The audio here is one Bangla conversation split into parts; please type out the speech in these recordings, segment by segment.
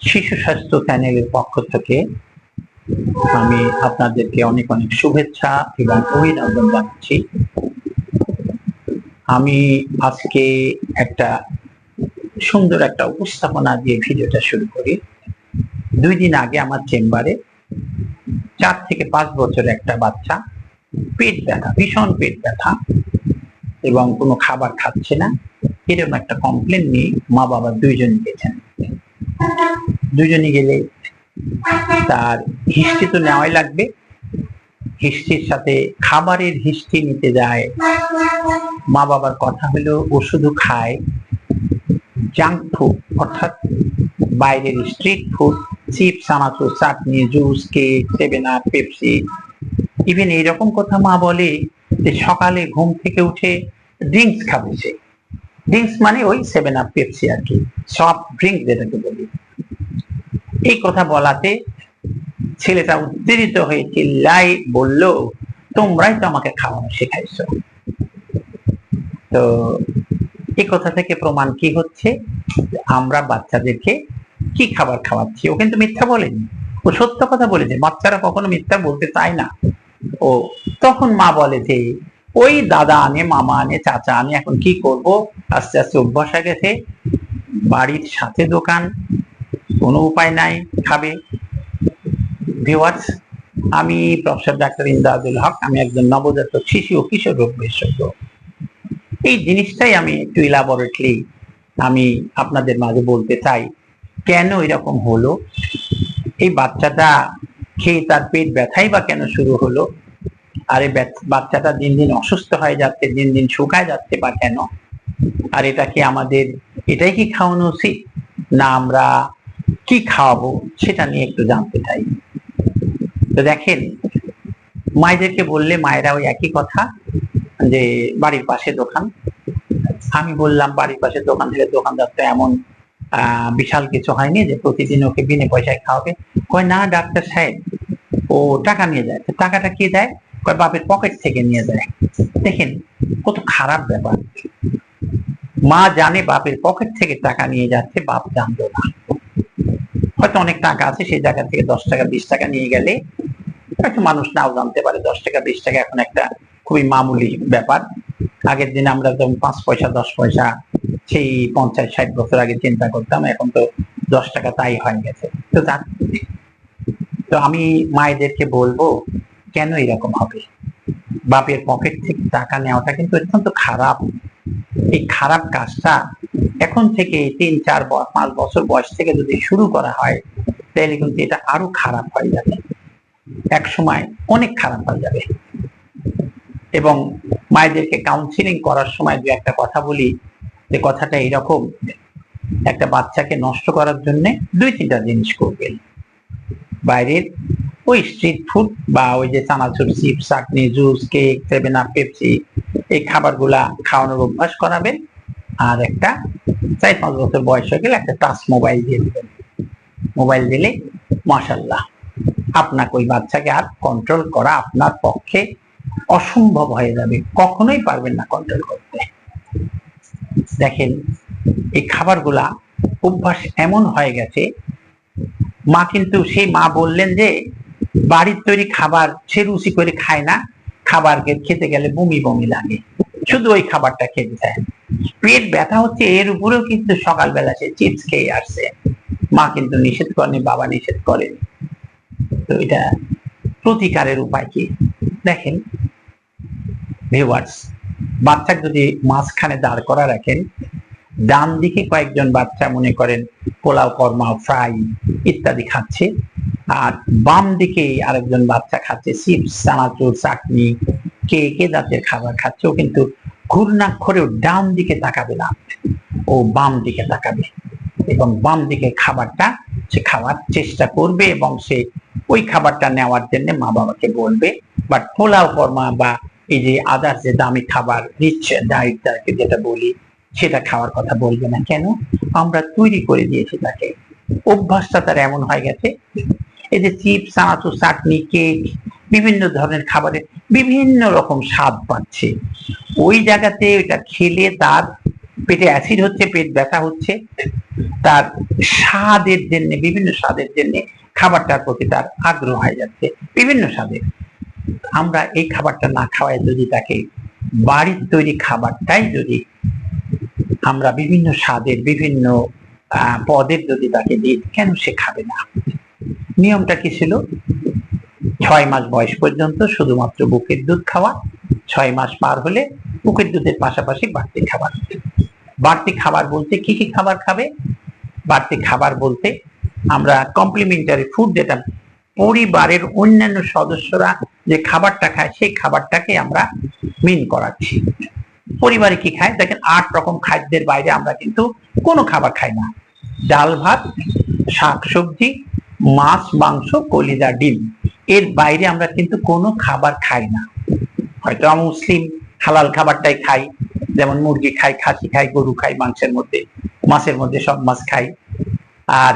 শিশু স্বাস্থ্য চ্যানেলের পক্ষ থেকে আমি আপনাদেরকে অনেক অনেক শুভেচ্ছা এবং অভিনন্দন জানাচ্ছি। আমি আজকে একটা সুন্দর একটা উপস্থাপনা দিয়ে ভিডিওটা শুরু করি। দুই দিন আগে আমার চেম্বারে চার থেকে পাঁচ বছরের একটা বাচ্চা পেট ব্যথা, ভীষণ পেট ব্যথা এবং কোনো খাবার খাচ্ছে না। এরকম একটা কমপ্লেন নিয়ে মা বাবা দুইজন গেছেন। দুজনে গেলে তার হিস্ট্রি তো নেওয়াই লাগবে। হিস্ট্রির সাথে খাবারের হিস্ট্রি নিতে যায়। মা বাবার কথা হলো ও শুধু খায় জাঙ্ক ফুড অর্থাৎ বাইরের স্ট্রিট ফুড চিপস চানাচুর চাটনি juice cake seven up Pepsi even এইরকম কথা মা বলে যে সকালে ঘুম থেকে উঠে ড্রিঙ্কস খাবে সে। ড্রিঙ্কস মানে ওই সেভেন আপ পেপসি আর কি সফট ড্রিঙ্ক যেটাকে বলি। এই কথা বলাতে ছেলেটা উত্তেজিত হয়ে চিল্লাই বলল, তোমরাই তো আমাকে খাওয়ানো শেখাইছো। তো এই কথা থেকে প্রমাণ কি হচ্ছে? আমরা বাচ্চাদেরকে কি খাবার খাওয়াচ্ছি? ও কিন্তু মিথ্যা বলেনি। ও সত্য কথা বলেছে। বাচ্চারা কখনো মিথ্যা বলতে চায় না। ও তখন মা বলে যে, ওই দাদা আনে, মামা আনে, চাচা আনে, এখন কি করব? আস্তে আস্তে অভ্যাস হয়ে গেছে। বাড়ির সাথে দোকান, কোনো উপায় নাই, খাবে। ভিওয়ার্স আমি প্রফেসর ডাক্তার ইন্দাজুল হক, আমি একজন নবজাতক শিশু ও কিশোর রোগ বিশেষজ্ঞ। এই জিনিসটাই আমি একটু ইলাবরেটলি আমি আপনাদের মাঝে বলতে চাই, কেন এরকম হলো? এই বাচ্চাটা খেয়ে তার পেট ব্যথাই বা কেন শুরু হলো? আর এই বাচ্চাটা দিন দিন অসুস্থ হয়ে যাচ্ছে, দিন দিন শুকায় যাচ্ছে বা কেন? আর এটা কি আমাদের, এটাই কি খাওয়ানো উচিত? না আমরা কি খাওয়াবো? সেটা নিয়ে একটু জানতে চাই। তো দেখেন, মায়েদেরকে বললে মায়েরা ওই একই কথা, যে বাড়ির পাশে দোকান। আমি বললাম, বাড়ির পাশে দোকান থেকে দোকানদার তো এমন বিশাল কিছু হয়নি যে প্রতিদিন ওকে বিনে পয়সায় খাওয়াবে। কয়, না, ডাক্তার সাহেব। ও টাকা নিয়ে যায়। টাকাটা কে দেয়? কয়, বাপের পকেট থেকে নিয়ে যায়। দেখেন, কত খারাপ ব্যাপার। মা জানে বাপের পকেট থেকে টাকা নিয়ে যাচ্ছে, বাপ জানতো না। হয়তো অনেক টাকা আছে, সেই জায়গা থেকে দশ টাকা, বিশ টাকা নিয়ে গেলে হয়তো মানুষ নাও জানতে পারে দশ টাকা, বিশ টাকা এখন একটা খুবই মামুলি ব্যাপার। আগের দিন আমরা যেমন পাঁচ পয়সা, দশ পয়সা সেই পঞ্চাশ ষাট বছর আগে চিন্তা করতাম, এখন তো দশ টাকা তাই হয়ে গেছে। তো তার তো আমি মায়েদেরকে বলব, কেন এরকম হবে? বাপের পকেট থেকে টাকা নেওয়াটা কিন্তু অত্যন্ত খারাপ। এই খারাপ কাজটা এখন থেকে তিন, চার, পাঁচ বছর বয়স থেকে যদি শুরু করা হয়, তাহলে কিন্তু এটা আরও খারাপ হয়ে যাবে। এক সময় অনেক খারাপ হয়ে যাবে। এবং মায়েদেরকে কাউন্সিলিং করার সময় দু একটা কথা বলি যে কথাটা এরকম একটা বাচ্চাকে নষ্ট করার জন্য দুই তিনটা জিনিস করবেন। বাইরের ওই স্ট্রিট ফুড বা ওই যে চানাচুর চিপস চাটনি জুস কেক সেভেন পেপসি এই খাবারগুলা খাওয়ানোর অভ্যাস করাবেন। আর একটা চার পাঁচ বছর বয়স হয়ে গেলে একটা টাচ মোবাইল দিয়ে দিবেন। মোবাইল দিলে মাসাল্লাহ আপনাকে ওই বাচ্চাকে আর কন্ট্রোল করা আপনার পক্ষে অসম্ভব হয়ে যাবে। কখনোই পারবেন না কন্ট্রোল করতে। দেখেন, এই খাবারগুলা অভ্যাস এমন হয়ে গেছে, মা কিন্তু সেই মা বললেন যে, বাড়ির তৈরি খাবার সে রুচি করে খায় না, খাবার খেতে গেলে বমি বমি লাগে, শুধু ওই খাবারটা খেতে চায়। পেট ব্যথা হচ্ছে, এর উপরেও কিন্তু সকালবেলা সে চিপস খেয়ে আসছে। মা কিন্তু নিষেধ করেনি, বাবা নিষেধ করেন। তো এটা প্রতিকারের উপায় কি? দেখেন ভিউয়ার্স বাচ্চাকে যদি মাঝখানে দাঁড় করা রাখেন, ডান দিকে কয়েকজন বাচ্চা মনে করেন পোলাও, কর্মা, ফ্রাই ইত্যাদি খাচ্ছে, আর বাম দিকে আরেকজন বাচ্চা খাচ্ছে, চিপস, চানাচুর, চাটনি কে কে জাতের খাবার খাচ্ছে, ও কিন্তু ঘূর্ণাক্ষরেও ডান দিকে তাকাবে না, ও বাম দিকে তাকাবে এবং বাম দিকে খাবারটা সে খাওয়ার চেষ্টা করবে এবং সে ওই খাবারটা নেওয়ার জন্য মা বাবাকে বলবে বাট পোলাও, কর্মা বা এই যে আদার্স যে দামি খাবার রিচ ডায়েট যেটা বলি, সেটা খাওয়ার কথা বলবে না। কেন? আমরা তৈরি করে দিয়েছি তাকে। অভ্যাসটা তার এমন হয়ে গেছে। এই যে চিপস চানাচুর চাটনি কেক বিভিন্ন ধরনের খাবারে বিভিন্ন রকম স্বাদ পাচ্ছে। ওই জায়গাতে ওইটা খেলে তার পেটে অ্যাসিড হচ্ছে, পেট ব্যথা হচ্ছে। তার স্বাদের জন্য, বিভিন্ন স্বাদের জন্য খাবারটার প্রতি তার আগ্রহ হয়ে যাচ্ছে। বিভিন্ন স্বাদের। আমরা এই খাবারটা না খাওয়ায় যদি তাকে বাড়ির তৈরি খাবারটাই যদি আমরা বিভিন্ন স্বাদের, বিভিন্ন পদের যদি তাকে দিই, কেন সে খাবে না? নিয়মটা কি ছিল? ছয় মাস বয়স পর্যন্ত শুধুমাত্র বুকের দুধ খাওয়া, ছয় মাস পার হলে বুকের দুধের পাশাপাশি বাড়তি খাবার। বাড়তি খাবার বলতে কি কি খাবার খাবে? বাড়তি খাবার বলতে আমরা কমপ্লিমেন্টারি ফুড যেটা পরিবারের অন্যান্য সদস্যরা যে খাবারটা খায়, সেই খাবারটাকে আমরা মিন করাচ্ছি। পরিবারে কি খায়? দেখেন, আট রকম খাদ্যের বাইরে আমরা কিন্তু কোনো খাবার খাই না। ডাল ভাত শাক সবজি মাছ, মাংস, কলিজা, ডিম। এর বাইরে আমরা কিন্তু কোনো খাবার খাই না। হয়তো আমরা মুসলিম, হালাল খাবারটাই খাই। যেমন মুরগি খাই, খাসি খাই, গরু খাই, মাংসের মধ্যে, মাছের মধ্যে সব মাছ খাই। আর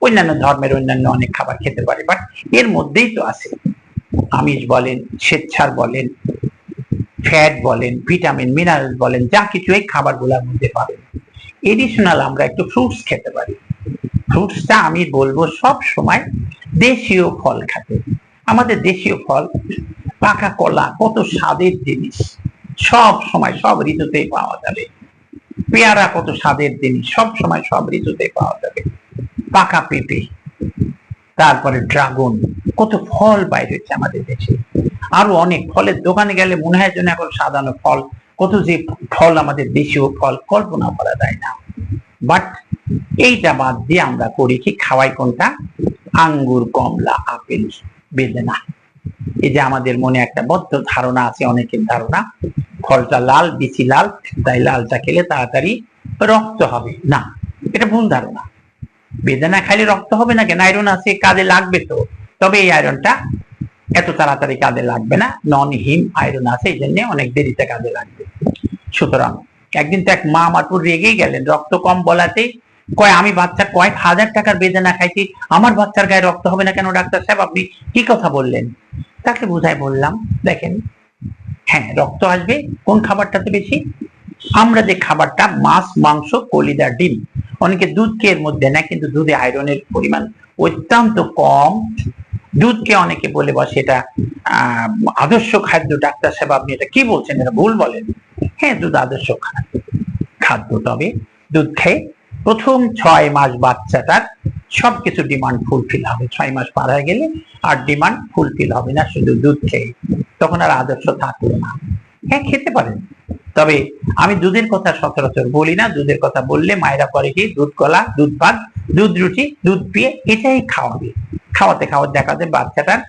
অন্যান্য ধর্মের অন্যান্য অনেক খাবার খেতে পারে। বাট এর মধ্যেই তো আছে। আমিষ বলেন স্বেচ্ছার বলেন, ফ্যাট বলেন, ভিটামিন মিনারেল বলেন, যা কিছু এই খাবারগুলোর মধ্যে পাবেন। এডিশনাল আমরা একটু ফ্রুটস খেতে পারি। ফ্রুটসটা আমি বলব সব সময় দেশীয় ফল খেতে। আমাদের দেশীয় ফল, পাকা কলা, কত স্বাদের জিনিস। সব সময় সব ঋতুতে পাওয়া যাবে। পেয়ারা কত স্বাদের জিনিস, সব সময় সব ঋতুতে পাওয়া যাবে। পাকা পেঁপে, তারপরে ড্রাগন কত ফল বাইর হচ্ছে আমাদের দেশে। আরও অনেক ফলের দোকানে গেলে মনে হয় যেন এখন সাজানো ফল। কত যে ফল আমাদের দেশীয় ফল, কল্পনা করা যায় না। বাট এইটা বাদ দিয়ে আমরা করি কি খাওয়াই কোনটা? আঙ্গুর, কমলা, আপেল, বেদেনা। এই যে আমাদের মনে একটা বদ্ধ ধারণা আছে, অনেকের ধারণা। ফলটা লাল বিচি লাল, তাই লালটা খেলে তাড়াতাড়ি রক্ত হবে। না, এটা ভুল ধারণা। বেদানা খাইলে রক্ত হবে না কেন আয়রন আছে, কাজে লাগবে তো। তবে এই আয়রনটা এত তাড়াতাড়ি কাজে লাগবে না। নন হিম আয়রন আছে, এই জন্য অনেক দেরিতে কাজে লাগবে। সুতরাং একদিন তো এক মা উপর রেগেই গেলেন, রক্ত কম বলাতেই। কয়, আমি বাচ্চা কয়েক হাজার টাকার বেদনা খাইছি, আমার বাচ্চার গায়ে রক্ত হবে না কেন, ডাক্তার সাহেব, আপনি কি কথা বললেন? তাকে বুঝাই বললাম, দেখেন হ্যাঁ রক্ত আসবে, কোন খাবারটাতে বেশি? আমরা যে খাবারটা মাছ, মাংস কলিদা ডিম, অনেকে দুধকে এর মধ্যে না কিন্তু দুধে আয়রনের পরিমাণ অত্যন্ত কম। দুধকে অনেকে বলে বসে এটা আদর্শ খাদ্য, ডাক্তার সাহেব আপনি এটা কি বলছেন? এটা ভুল বলেন। হ্যাঁ দুধ আদর্শ খাদ্য। তবে দুধ খেয়ে প্রথম ছয় মাস বাচ্চাটার সবকিছু ডিমান্ড ফুলফিল হবে। ছয় মাস পার হয়ে গেলে আর ডিমান্ড ফুলফিল হবে না, শুধু দুধ খেয়ে। তখন আর আদর্শ থাকল না। হ্যাঁ খেতে পারেন। তবে আমি দুধের কথা সচরাচর বলি না। দুধের কথা বললে মায়েরা পরে কি দুধ কলা, দুধ ভাত দুধ রুটি, দুধ পিয়ে এটাই খাওয়াবে। খাওয়াতে খাওয়াতে দেখা যাবে বাচ্চাটার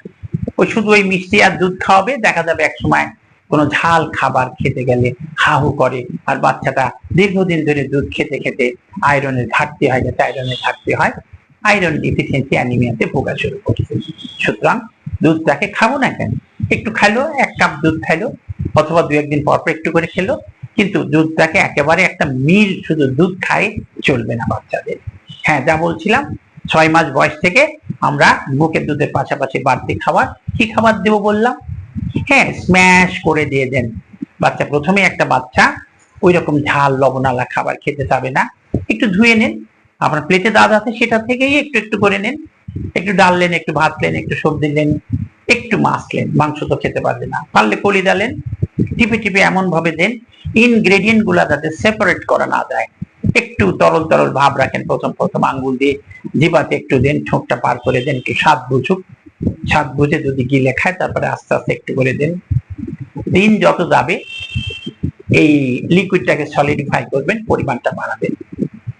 ওই শুধু ওই মিষ্টি আর দুধ খাওয়াবে, দেখা যাবে এক সময় কোনো ঝাল খাবার খেতে গেলে হাহু করে আর বাচ্চাটা দীর্ঘদিন ধরে দুধ খেতে খেতে আয়রনের ঘাটতি হয়, যাতে আয়রনের ঘাটতি হয় আয়রন ডিফিসিয়েন্সি অ্যানিমিয়াতে ভোগা শুরু করছে। সুতরাং দুধটাকে খাব না কেন? একটু খাইলো, এক কাপ দুধ খাইলো, অথবা দু একদিন পর পর একটু করে খেলো, কিন্তু দুধটাকে একেবারে একটা মিল শুধু দুধ খাই চলবে না বাচ্চাদের। হ্যাঁ যা বলছিলাম, ছয় মাস বয়স থেকে আমরা বুকের দুধের পাশাপাশি বাড়তি খাবার, কি খাবার দেবো বললাম? হ্যাঁ স্ম্যাশ করে দিয়ে দেন। বাচ্চা প্রথমে একটা বাচ্চা ওই রকম ঝাল, লবণালা খাবার খেতে চাবে না। একটু ধুয়ে নেন। আপনার প্লেটে দাঁত আছে সেটা থেকেই একটু একটু করে নেন। একটু ডাল নেন, একটু ভাত নেন, একটু সবজি নেন, একটু মাছ নেন, মাংস তো খেতে পারবে না। পারলে কলি ডালেন টিপে টিপে এমন ভাবে দেন ইনগ্রেডিয়েন্টগুলা যাতে সেপারেট করা না যায়। একটু তরল তরল ভাব রাখেন, প্রথম প্রথম আঙ্গুল দিয়ে জিবাতে একটু দেন, ঠোঁটটা পার করে দেন, একটু স্বাদ বুঝুক। স্বাদ বুঝে যদি গিলে খায়, তারপরে আস্তে আস্তে একটু করে দেন। দিন যত যাবে, এই লিকুইডটাকে সলিডিফাই করবেন, পরিমাণটা বাড়াবেন।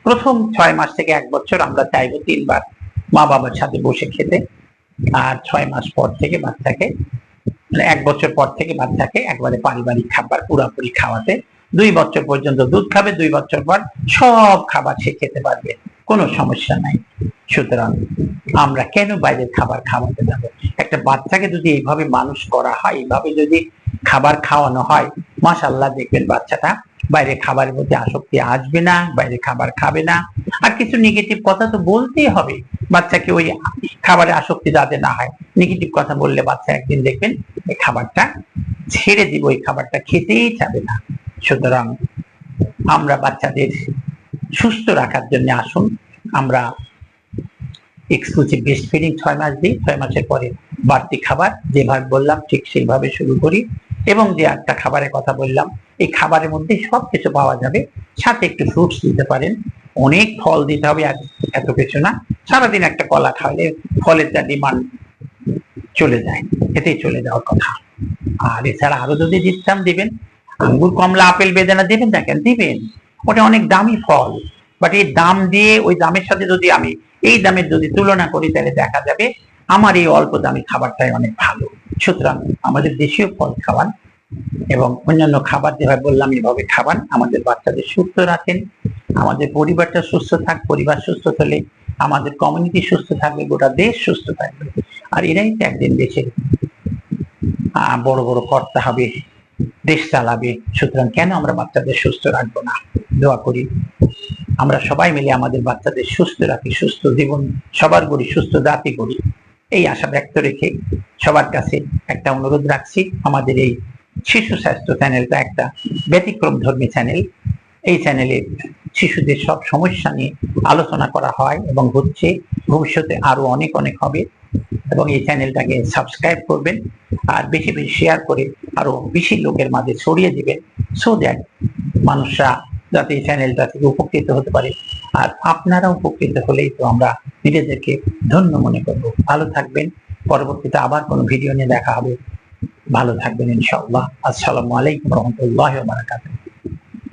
প্রথম ছয় মাস থেকে এক বছর আমরা চাইব তিনবার মা বাবার সাথে বসে খেতে। আর ছয় মাস পর থেকে বাচ্চাকে মানে এক বছর পর থেকে বাচ্চাকে একবারে পারিবারিক খাবার পুরাপুরি খাওয়াতে দুই বছর পর্যন্ত দুধ খাবে, দুই বছর পর সব খাবার সে খেতে পারবে। কোনো সমস্যা নাই। সুতরাং আমরা কেন বাইরের খাবার খাওয়াতে যাব? একটা বাচ্চাকে যদি এইভাবে মানুষ করা হয়, এইভাবে যদি খাবার খাওয়ানো হয় মাশাল্লাহ দেখবেন বাচ্চাটা বাইরে খাবারের প্রতি আসক্তি আসবে না, বাইরে খাবার খাবে না। আর কিছু নেগেটিভ কথা তো বলতেই হবে। বাচ্চাকে ওই খাবারে আসক্তি যাতে না হয়। নেগেটিভ কথা বললে বাচ্চা একদিন দেখবেন, এই খাবারটা ছেড়ে দিব, ওই খাবারটা খেতেই চাবে না। সুতরাং আমরা বাচ্চাদের সুস্থ রাখার জন্য আসুন। আমরা এক্সক্লুসিভ বেস্ট ফিডিং ছয় মাস দিই। ছয় মাসের পরে বাড়তি খাবার যেভাবে বললাম, ঠিক সেইভাবে শুরু করি। এবং যে একটা খাবারের কথা বললাম, এই খাবারের মধ্যে সব কিছু পাওয়া যাবে। সাথে একটু ফ্রুটস দিতে পারেন। অনেক ফল দিতে হবে এত কিছু না। সারাদিন একটা কলা খাওয়ালে ফলের যা ডিমান্ড চলে যায় এতেই চলে যাওয়ার কথা। আর এছাড়া আরও যদি দিতাম দিবেন আঙ্গুর কমলা, আপেল বেদানা দিবেন দেখেন, দিবেন। ওটা অনেক দামি ফল। বাট এই দাম দিয়ে, ওই দামের সাথে যদি আমি, এই দামের যদি তুলনা করি, তাহলে দেখা যাবে আমার এই অল্প দামি খাবারটাই অনেক ভালো। সুতরাং আমাদের দেশীয় ফল খাওয়ান এবং অন্যান্য খাবার যেভাবে বললাম, এভাবে খাবান আমাদের বাচ্চাদের সুস্থ রাখেন। আমাদের পরিবারটা সুস্থ থাক, পরিবার সুস্থ হলে আমাদের কমিউনিটি সুস্থ থাকবে, গোটা দেশ সুস্থ থাকবে। আর এরাই তো একদিন দেশের বড় বড় কর্তা হবে। দেশ চালাবে সুতরাং কেন আমরা বাচ্চাদের সুস্থ রাখব না? দোয়া করি। আমরা সবাই মিলে আমাদের বাচ্চাদের সুস্থ রাখি, সুস্থ জীবন, সবার করি, সুস্থ জাতি করি। এই আশা ব্যক্ত রেখে সবার কাছে একটা অনুরোধ রাখছি। আমাদের এই শিশু স্বাস্থ্য চ্যানেলটা একটা ব্যতিক্রম ধর্মী চ্যানেল। এই চ্যানেলে শিশুদের সব সমস্যা নিয়ে আলোচনা করা হয় এবং হচ্ছে ভবিষ্যতে আরও অনেক অনেক হবে। এবং এই চ্যানেলটাকে সাবস্ক্রাইব করবেন আর বেশি বেশি শেয়ার করে আরও বেশি লোকের মাঝে ছড়িয়ে দিবেন সো দ্যাট মানুষরা যাতে এই চ্যানেলটা থেকে উপকৃত হতে পারে। আর আপনারা উপকৃত হলেই তো আমরা নিজেদেরকে ধন্য মনে করব। ভালো থাকবেন। পরবর্তীতে আবার কোনো ভিডিও নিয়ে দেখা হবে। ভালো থাকবেন ইনশাআল্লাহ। আসসালামু আলাইকুম রহমতুল্লাহ বারাকাতুহ।